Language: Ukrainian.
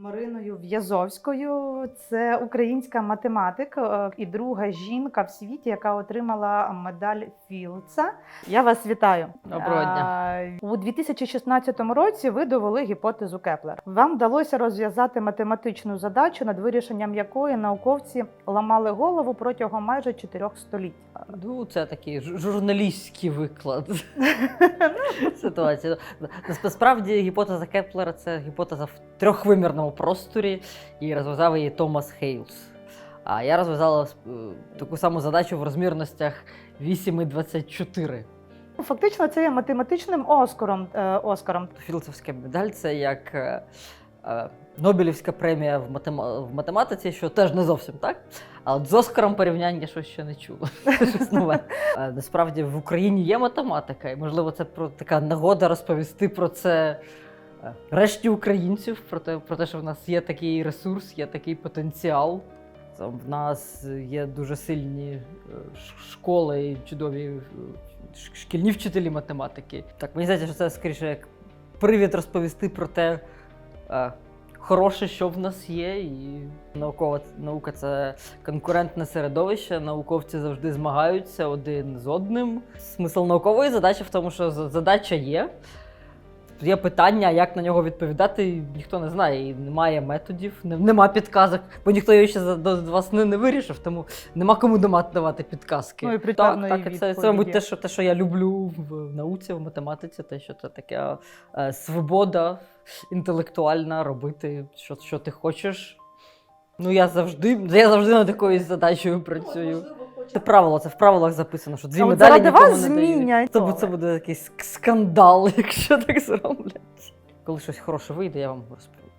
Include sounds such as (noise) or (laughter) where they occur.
Мариною В'язовською. Це українська математик е, і друга жінка в світі, яка отримала медаль Філдса. Я вас вітаю. Доброго дня. Е, У 2016 році ви довели гіпотезу Кеплер. Вам вдалося розв'язати математичну задачу, над вирішенням якої науковці ламали голову протягом майже чотирьох століть. Ну, це такий журналістський виклад (laughs) ситуації. Насправді гіпотеза Кеплера це гіпотеза в трьохвимірному просторі, і розв'язав її Томас Хейлс. А я розв'язала е, таку саму задачу в розмірностях 8 і 24. Фактично, це є математичним оскаром. е, оскаром. Філдсовська медаль це як е, е, Нобелівська премія в, матема- в математиці, що теж не зовсім так. А от з Оскаром порівняння щось ще не чула. (laughs) Щось нове. Е, Насправді в Україні є математика, і можливо це про така нагода розповісти про це решті українців, про те, про те, що в нас є такий ресурс, є такий потенціал. В нас є дуже сильні е, школи і чудові е, шкільні вчителі математики. Так, мені здається, що це скоріше як привід розповісти про те, е, хороше, що в нас є. І наукова наука це конкурентне середовище. Науковці завжди змагаються один з одним. Смисл наукової задачі в тому, що задача є. Є питання, як на нього відповідати, і ніхто не знає, і немає методів, не- нема підказок, бо ніхто його ще за- до вас не, не вирішив, тому нема кому давати підказки. Ну, і так, притомної так, і це, це, мабуть, те, що, те, що я люблю в науці, в математиці, те, що це таке е, свобода інтелектуальна, робити, що, що ти хочеш. Ну, я завжди, я завжди над якоюсь задачею працюю. Це правило, це в правилах записано, що дві А медалі заради нікому вас не змінять. Тобто це буде якийсь скандал, (laughs) якщо так зроблять. Коли щось хороше вийде, я вам розповім.